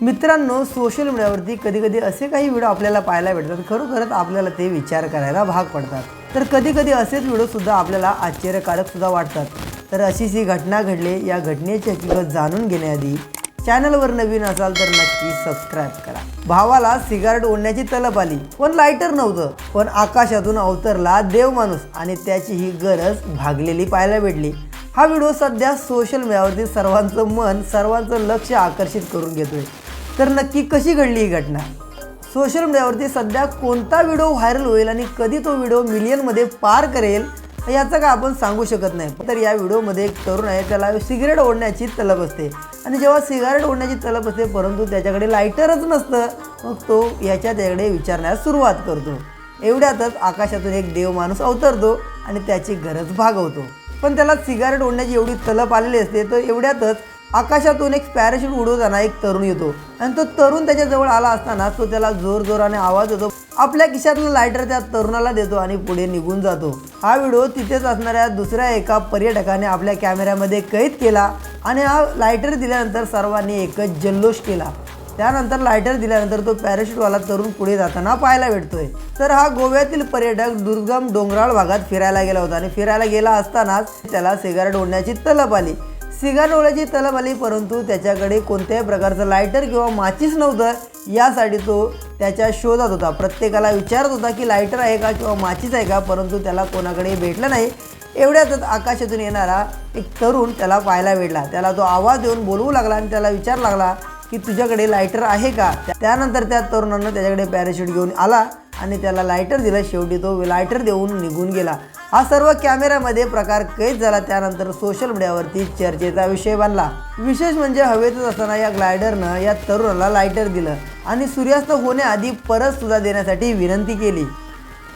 मित्रांनो सोशल मीडियावरती कधी कधी असे काही व्हिडिओ आपल्याला पाहायला भेटतात. खरोखरच आपल्याला ते विचार करायला भाग पडतात. तर कधी कधी असेच व्हिडिओसुद्धा आपल्याला आश्चर्यकारक सुद्धा वाटतात. तर अशीच ही घटना घडली या घटनेची हकीकत जाणून घेण्याआधी चॅनलवर नवीन असाल तर नक्की सबस्क्राईब करा. भावाला सिगारेट ओढण्याची तलप आली. पण लायटर नव्हतं. पण आकाशातून अवतरला देव माणूस आणि त्याची ही गरज भागलेली पाहायला भेटली. हा व्हिडिओ सध्या सोशल मीडियावरती सर्वांचं मन सर्वांचं लक्ष आकर्षित करून घेतोय. तर नक्की कशी घडली ही घटना? सोशल मीडियावरती सध्या कोणता व्हिडिओ व्हायरल होईल आणि कधी तो व्हिडिओ मिलियनमध्ये पार करेल याचं काय आपण सांगू शकत नाही. तर या व्हिडिओमध्ये एक तरुण आहे त्याला सिगरेट ओढण्याची तलब असते. आणि जेव्हा सिगारेट ओढण्याची तलब असते परंतु त्याच्याकडे लायटरच नसतं मग तो याच्या त्याकडे विचारण्यास सुरुवात करतो. एवढ्यातच आकाशातून एक देव माणूस अवतरतो आणि त्याची गरज भागवतो. पण त्याला सिगारेट ओढण्याची एवढी तलप आलेली असते तर एवढ्यातच आकाशातून एक पॅराशूट उडवताना एक तरुण येतो. आणि तो तरुण त्याच्याजवळ आला असताना तो त्याला जोर जोराने आवाज येतो आपल्या खिशातलं लायटर त्या तरुणाला देतो आणि पुढे निघून जातो. हा व्हिडिओ तिथेच असणाऱ्या दुसऱ्या एका पर्यटकाने आपल्या कॅमेऱ्यामध्ये कैद केला आणि हा लायटर दिल्यानंतर सर्वांनी एकच जल्लोष केला. त्यानंतर लायटर दिल्यानंतर तो पॅराशूटवाला तरुण पुढे जाताना पाहायला भेटतोय. तर हा गोव्यातील पर्यटक दुर्गम डोंगराळ भागात फिरायला गेला होता आणि फिरायला गेला असतानाच त्याला सिगारेट ओढण्याची तलप आली. सिगार ओढण्याची तलब आली परंतु त्याच्याकडे कोणत्याही प्रकारचं लायटर किंवा माचीस नव्हतं यासाठी तो त्याच्या शोधात होता. प्रत्येकाला विचारत होता की लायटर आहे का किंवा माचीस आहे का परंतु त्याला कोणाकडे भेटलं नाही. एवढ्यातच आकाशातून येणारा एक तरुण त्याला पाहायला भेटला. त्याला तो आवाज देऊन बोलवू लागला आणि त्याला विचार लागला की तुझ्याकडे लायटर आहे का? त्यानंतर त्या तरुणानं त्याच्याकडे पॅराशूट घेऊन आला. आणि त्याला लायटर दिलं शेवटी. तो लायटर देऊन निघून गेला. हा सर्व कॅमेऱ्यामध्ये प्रकार कैद झाला. त्यानंतर सोशल मीडियावरती चर्चेचा विषय बनला. विशेष म्हणजे हवेतच असताना या ग्लायडरनं या तरुणाला लायटर दिलं आणि सूर्यास्त होण्याआधी परत सुद्धा देण्यासाठी विनंती केली.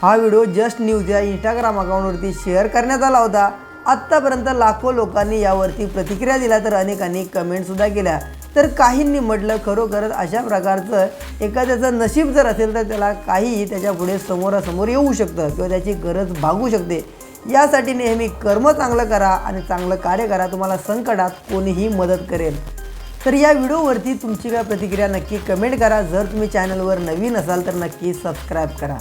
हा व्हिडिओ जस्ट न्यूज या इंस्टाग्राम अकाउंटवरती शेअर करण्यात आला होता. आत्तापर्यंत लाखो लोकांनी यावरती प्रतिक्रिया दिल्या तर अनेकांनी कमेंटसुद्धा केल्या. तर काहींनी म्हटलं खरोखरच अशा प्रकारचं एखाद्याचं नशीब जर असेल तर त्याला काहीही त्याच्या पुढे समोरासमोर येऊ शकतं किंवा त्याची गरज भागू शकते. यासाठी नेहमी कर्म चांगलं करा आणि चांगलं कार्य करा. तुम्हाला संकटात कोणीही मदत करेल. तर या व्हिडिओवरती तुमची काय प्रतिक्रिया नक्की कमेंट करा. जर तुम्ही चॅनलवर नवीन असाल तर नक्की सबस्क्राईब करा.